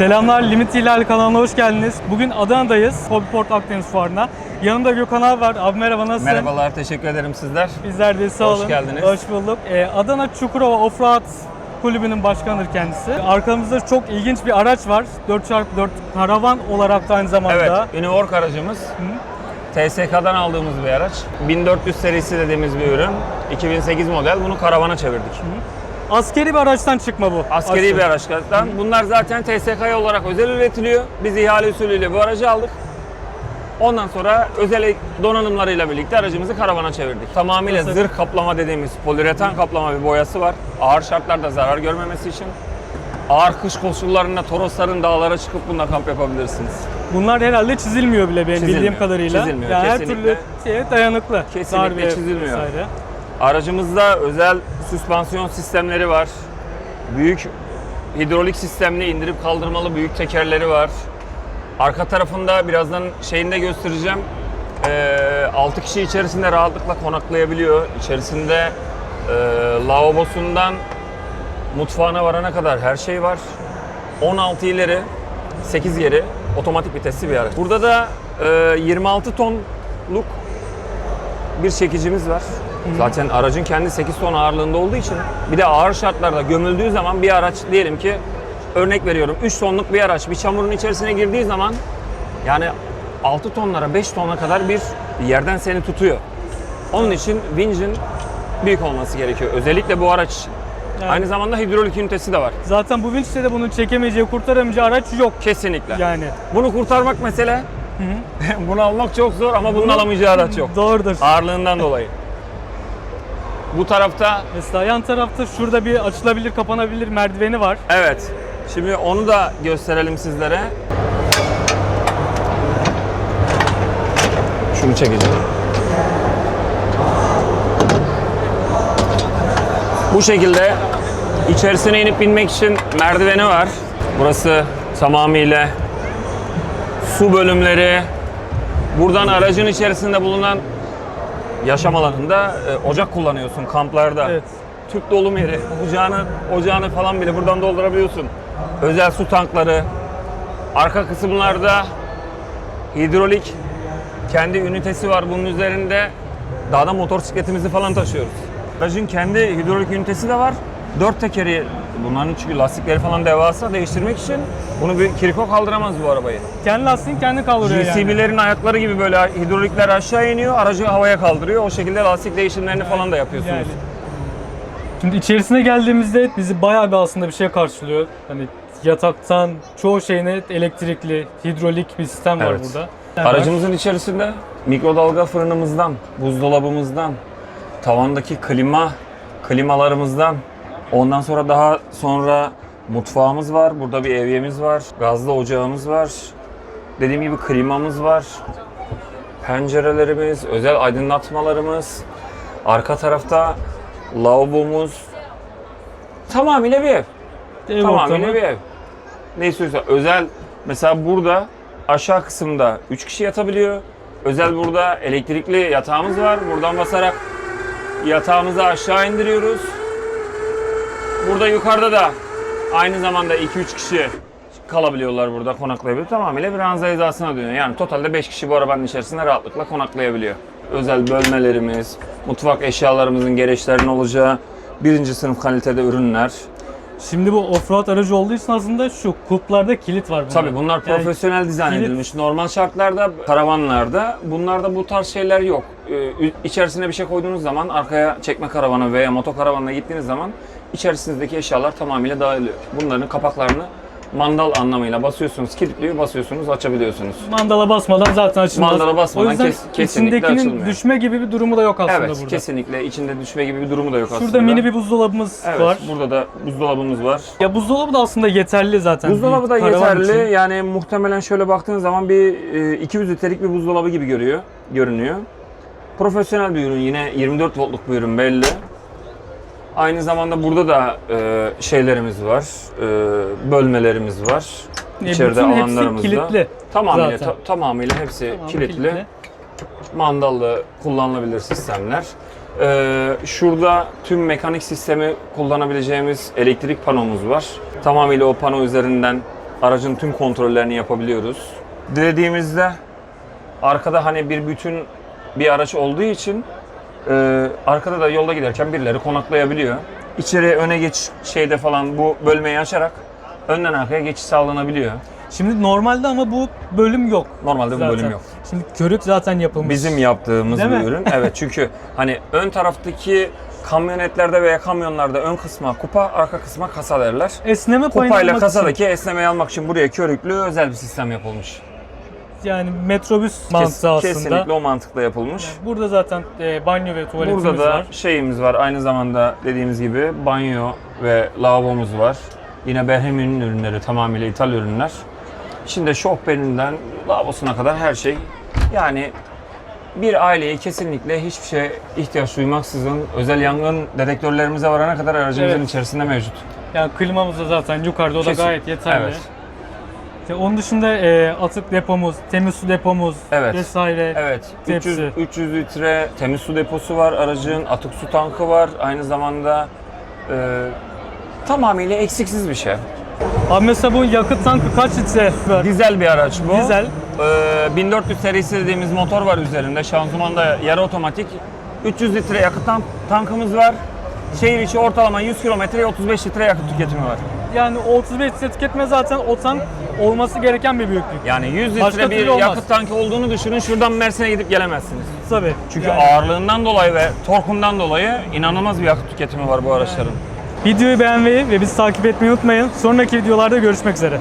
Selamlar Limit İhlal kanalına hoş geldiniz. Bugün Adana'dayız. Hobbyport Akdeniz Fuarı'na. Yanımda Gökhan abi var. Abi merhaba nasılsın? Merhabalar, teşekkür ederim sizler. Bizler de sağ Hoş olun. geldiniz. Hoş bulduk. Ee, Adana Çukurova Offroad Kulübü'nün başkanıdır kendisi. Arkamızda çok ilginç bir araç var. 4x4 karavan olarak da aynı zamanda. Evet, Uniwork aracımız. TSK'dan aldığımız bir araç. 1400 serisi dediğimiz bir ürün. 2008 model. Bunu karavana çevirdik. Askeri bir araçtan çıkma bu. Askeri Aslında. bir araçtan. Bunlar zaten TSK olarak özel üretiliyor. Biz ihale usulüyle bu aracı aldık. Ondan sonra özel donanımlarıyla birlikte aracımızı karavana çevirdik. Tamamıyla Nasıl? zırh kaplama dediğimiz poliüretan kaplama bir boyası var. Ağır şartlarda zarar görmemesi için. Ağır kış koşullarında Torosların dağlara çıkıp bunda kamp yapabilirsiniz. Bunlar herhalde çizilmiyor bile benim Çizilmiyor, bildiğim kadarıyla. çizilmiyor, Yani her kesinlikle. türlü şeye dayanıklı. Kesinlikle çizilmiyor. vesaire. Aracımızda özel süspansiyon sistemleri var. Büyük hidrolik sistemli indirip kaldırmalı büyük tekerleri var. Arka tarafında birazdan şeyini de göstereceğim. Ee, 6 kişi içerisinde rahatlıkla konaklayabiliyor. İçerisinde e, lavabosundan mutfağına varana kadar her şey var. 16 ileri, 8 geri otomatik vitesli bir araç. Burada da e, 26 tonluk bir çekicimiz var. Zaten aracın kendi 8 ton ağırlığında olduğu için bir de ağır şartlarda gömüldüğü zaman bir araç diyelim ki örnek veriyorum 3 tonluk bir araç bir çamurun içerisine girdiği zaman yani 6 tonlara 5 tona kadar bir yerden seni tutuyor. Onun için vincin büyük olması gerekiyor. Özellikle bu araç için. Evet. Aynı zamanda hidrolik ünitesi de var. Zaten bu vinçte de bunu çekemeyeceği, kurtaramayacağı araç yok. Kesinlikle. Yani. Bunu kurtarmak mesele. bunu almak çok zor ama bunun alamayacağı araç yok. Doğrudur. Ağırlığından dolayı. Bu tarafta Mesela yan tarafta şurada bir açılabilir, kapanabilir merdiveni var. evet. Şimdi onu da gösterelim sizlere. Şunu çekeceğim. Bu şekilde içerisine inip binmek için merdiveni var. Burası tamamıyla su bölümleri. Buradan aracın içerisinde bulunan yaşam alanında e, ocak kullanıyorsun kamplarda. Evet. Tüp dolum yeri, ocağını, ocağını falan bile buradan doldurabiliyorsun. Özel su tankları. Arka kısımlarda hidrolik kendi ünitesi var bunun üzerinde. Dağda motosikletimizi falan taşıyoruz. Aracın kendi hidrolik ünitesi de var. Dört tekeri bunların çünkü lastikleri falan devasa değiştirmek için bunu bir kiriko kaldıramaz bu arabayı. Kendi lastiğini kendi kaldırıyor yani. GCB'lerin ayakları gibi böyle hidrolikler aşağı iniyor, aracı havaya kaldırıyor. O şekilde lastik değişimlerini falan da yapıyorsunuz. Yani. Şimdi içerisine geldiğimizde bizi bayağı bir aslında bir şey karşılıyor. Hani yataktan çoğu şeyine elektrikli, hidrolik bir sistem var Evet. burada. Aracımızın içerisinde mikrodalga fırınımızdan, buzdolabımızdan, tavandaki klima, klimalarımızdan, ondan sonra daha sonra mutfağımız var. Burada bir evyemiz var. Gazlı ocağımız var. Dediğim gibi klimamız var. Pencerelerimiz, özel aydınlatmalarımız. Arka tarafta lavabomuz. Tamamıyla bir ev. Ev Tamamıyla ortamı. bir ev. Ne istiyorsa özel mesela burada aşağı kısımda 3 kişi yatabiliyor. Özel burada elektrikli yatağımız var. Buradan basarak yatağımızı aşağı indiriyoruz. Burada yukarıda da aynı zamanda 2-3 kişi kalabiliyorlar burada konaklayabiliyor. Tamamıyla bir ranza hizasına dönüyor. Yani totalde 5 kişi bu arabanın içerisinde rahatlıkla konaklayabiliyor. Özel bölmelerimiz, mutfak eşyalarımızın gereçlerinin olacağı birinci sınıf kalitede ürünler. Şimdi bu offroad aracı olduğu için aslında şu kulplarda kilit var. Tabii bunlar Yani profesyonel dizayn kilit- edilmiş. Normal şartlarda, karavanlarda bunlarda bu tarz şeyler yok. Ee, içerisine bir şey koyduğunuz zaman arkaya çekme karavanı veya motokaravanla gittiğiniz zaman içerisinizdeki eşyalar tamamıyla dağılıyor. Bunların kapaklarını mandal anlamıyla basıyorsunuz, kilitliyor, basıyorsunuz, açabiliyorsunuz. Mandala basmadan zaten açılmaz. Mandala basmadan o yüzden kes- kesinlikle içindekinin açılmıyor. düşme gibi bir durumu da yok aslında evet, burada. kesinlikle içinde düşme gibi bir durumu da yok aslında. Şurada mini bir buzdolabımız Evet, var. burada da buzdolabımız var. Ya buzdolabı da aslında yeterli zaten. Buzdolabı da yeterli. için. Yani muhtemelen şöyle baktığınız zaman bir e, 200 litrelik bir buzdolabı gibi görüyor, görünüyor. Profesyonel bir ürün yine 24 voltluk bir ürün belli. Aynı zamanda burada da e, şeylerimiz var, e, bölmelerimiz var. E, İçeride bütün hepsi alanlarımızda. kilitli. Tamamıyla, zaten. ta- tamamıyla hepsi Tamam, kilitli. Mandallı kullanılabilir sistemler. Ee, şurada tüm mekanik sistemi kullanabileceğimiz elektrik panomuz var. Tamamıyla o pano üzerinden aracın tüm kontrollerini yapabiliyoruz. Dilediğimizde arkada hani bir bütün bir araç olduğu için e, arkada da yolda giderken birileri konaklayabiliyor. İçeri öne geç şeyde falan bu bölmeyi açarak önden arkaya geçiş sağlanabiliyor. Şimdi normalde ama bu bölüm yok. Normalde bu zaten. bölüm yok. Şimdi körük zaten yapılmış. Bizim yaptığımız Değil bir mi? ürün. Evet çünkü hani ön taraftaki kamyonetlerde veya kamyonlarda ön kısma kupa, arka kısma kasa derler. esneme payını Kupayla kasadaki esnemeyi almak için buraya körüklü özel bir sistem yapılmış. Yani metrobüs mantığı aslında. Kesinlikle o mantıkla yapılmış. Burada zaten e, banyo ve tuvaletimiz Burada da var. şeyimiz var. Aynı zamanda dediğimiz gibi banyo ve lavabomuz var. Yine Berhem'in ürünleri tamamıyla ithal ürünler. İçinde şofbeninden lavabosuna kadar her şey. Yani bir aileye kesinlikle hiçbir şeye ihtiyaç duymaksızın özel yangın dedektörlerimize varana kadar aracımızın Evet. içerisinde mevcut. Yani klimamız da zaten yukarıda o da Kesin. gayet yeterli. Evet. İşte onun dışında e, atık depomuz, temiz su depomuz Evet. vesaire. Evet, 300, Tepsi. 300 litre temiz su deposu var aracın, atık su tankı var. Aynı zamanda e, tamamıyla eksiksiz bir şey. Abi mesela bu yakıt tankı kaç litre? Dizel bir araç bu. Dizel. Ee, 1400 serisi dediğimiz motor var üzerinde. Şanzımanda yarı otomatik. 300 litre yakıt tank- tankımız var. Şehir içi ortalama 100 kilometreye 35 litre yakıt tüketimi var. Yani o 35 litre tüketme zaten o tank olması gereken bir büyüklük. Yani 100 litre Başka bir türlü olmaz. yakıt tankı olduğunu düşünün. Şuradan Mersin'e gidip gelemezsiniz. Tabii. Çünkü Yani ağırlığından dolayı ve torkundan dolayı inanılmaz bir yakıt tüketimi var bu araçların. Videoyu beğenmeyi ve bizi takip etmeyi unutmayın. Sonraki videolarda görüşmek üzere.